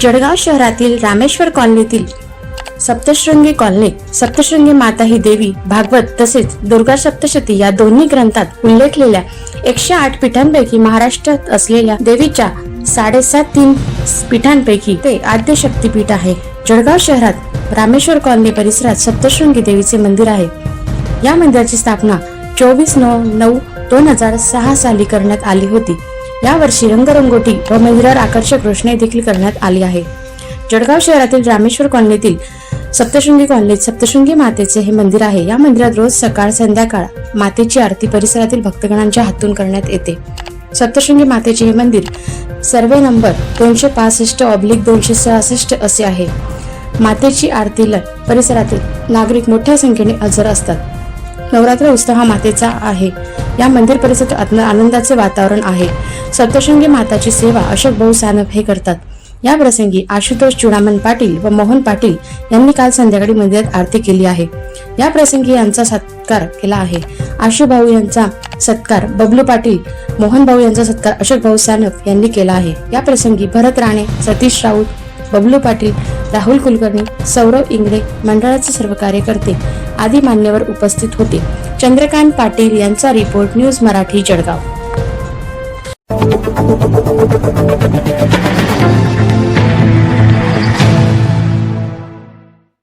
जळगाव शहरातील रामेश्वर कॉलनीतील सप्तशृंगी कॉलनीत सप्तशृंगी माता ही देवी भागवत तसेच दुर्गा सप्तशती या दोन्ही ग्रंथात उल्लेखलेल्या एकशे आठ पीठांपैकी महाराष्ट्रात असलेल्या देवीच्या साडेसात तीन पीठांपैकी ते आद्य शक्तीपीठ आहे. जळगाव शहरात रामेश्वर कॉलनी परिसरात सप्तशृंगी देवीचे मंदिर आहे. या मंदिराची स्थापना चोवीस नऊ नऊ दोन हजार सहा साली करण्यात आली होती. यावर्षी रंगरंगोटी व मंदिरावर आकर्षक रोषणाई देखील करण्यात आली आहे. जळगाव शहरातील रामेश्वर कॉलनीतील सप्तशृंगी कॉलनीत सप्तशृंगी मातेचे हे मंदिर आहे. या मंदिरात रोज सकाळ संध्याकाळ मातेची आरती परिसरातील भक्तगणांच्या हातून करण्यात येते. सप्तशृंगी मातेचे हे मंदिर सर्वे नंबर दोनशे पासष्ट ऑब्लिक दोनशे सहासष्ट असे आहे. मातेची आरतीला परिसरातील नागरिक मोठ्या संख्येने हजर असतात. नवरात्र उत्सव हा मातेचा आहे. या मंदिर परिसरात आत्म- आनंदाचे वातावरण आहे. सप्तशृंगी माताची सेवा अशोक भाऊ सानप हे करतात. या प्रसंगी आशुतोष चुडामन पाटील व मोहन पाटील यांनी काल संध्याकाळी मंदिरात आरती केली आहे. या प्रसंगी यांचा सत्कार केला आहे. आशु भाऊ यांचा सत्कार बबलू पाटील मोहन भाऊ यांचा सत्कार अशोक भाऊ सानप यांनी केला आहे. या प्रसंगी भरत राणे सतीश राऊत बबलू पाटील राहुल कुलकर्णी सौरव इंगळे मंडळाचे सर्व कार्यकर्ते आदी मान्यवर उपस्थित होते. चंद्रकांत पाटील यांचा रिपोर्ट न्यूज मराठी जळगाव.